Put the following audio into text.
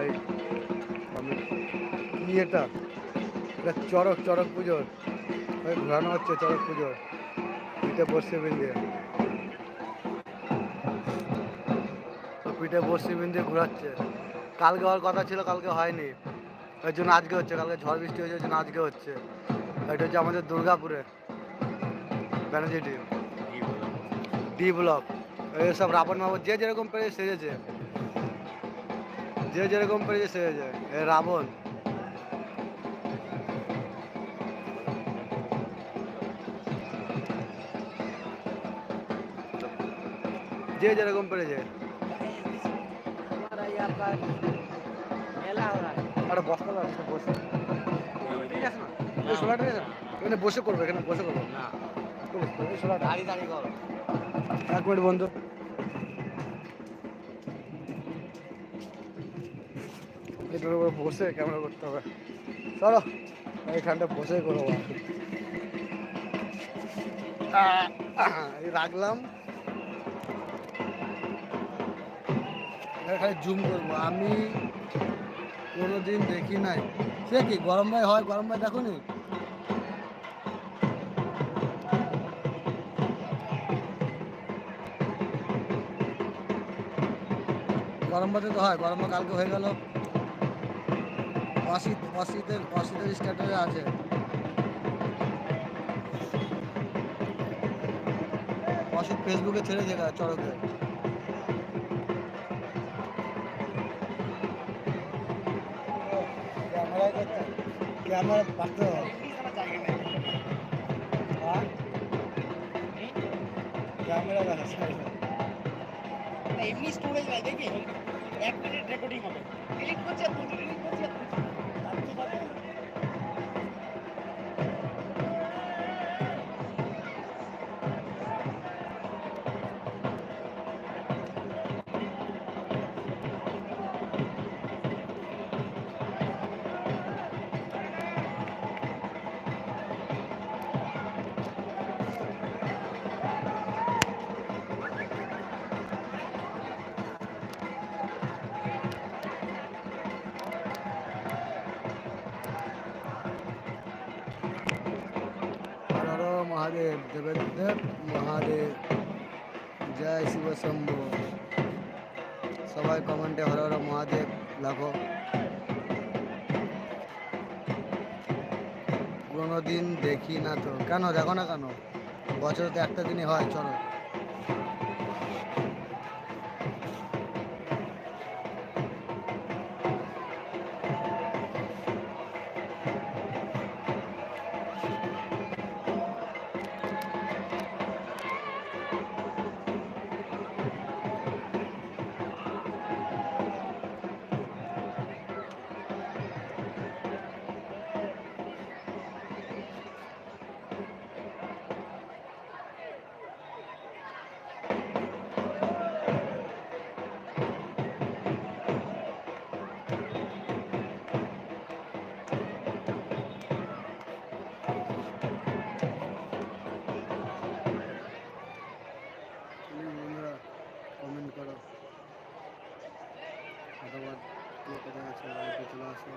ভাই আমি কি এটা? এটা চড়ক চড়ক পুজোর। ওই ঘোরানো হচ্ছে চড়ক পুজোর। পিঠে বসছে বিন্দিয়ে তো পিঠে বসছে বিন্দিয়ে ঘোরাচ্ছে। কালকে হওয়ার কথা ছিল কালকে হয়নি। ওই জন্য আজকে হচ্ছে কালকে ঝড় বৃষ্টি হয়েছে ওই জন্য আজকে হচ্ছে। এটা হচ্ছে আমাদের দুর্গাপুরে। ব্যানার্জি ডি। ব্লক। এইসব রাবণ মাবণ যে যেরকম পেরেছে সেজেছে। যে যেরকম পেরেছে সে রাবণ। যে যেরকম পেরেছে আরে বসতে বসে ঠিক আছে এখানে বসে করবে এখানে বসে করবে। না। দাঁড়িয়ে দাঁড়িয়ে করো। এক মিনিট বন্ধু। এটার উপরে বসে ক্যামেরা করতে হবে। চলো, এইখানটা বসে করব রাখলাম। এখানে জুম করব। আমি কোনোদিন দেখি নাই। সে কি, গরম ভাই হয়? গরম ভাই দেখো নি? গরম ভাতে তো হয়, গরম কালকে হয়ে গেল। অসিত অসিতের অসিতের স্ট্যাটাসে আছে। অসিত ফেসবুকে ছেড়েছে গা চড়কে ক্যামেরা পাঠতে হবে? ক্যামেরা দেখা এমনি স্টোরেজ নাই দেখি? এক মিনিট রেকর্ডিং হবে। ক্লিক করছে আর ক্লিক করছে হর মহাদেব महादेव। জয় শিব শম্ভু সবাই কমেন্টে হর হর মহাদেব লেখো কোনোদিন দেখি না তো কেন দেখো না কেন বছরে তো একটা দিনই হয় চলো চলে আসো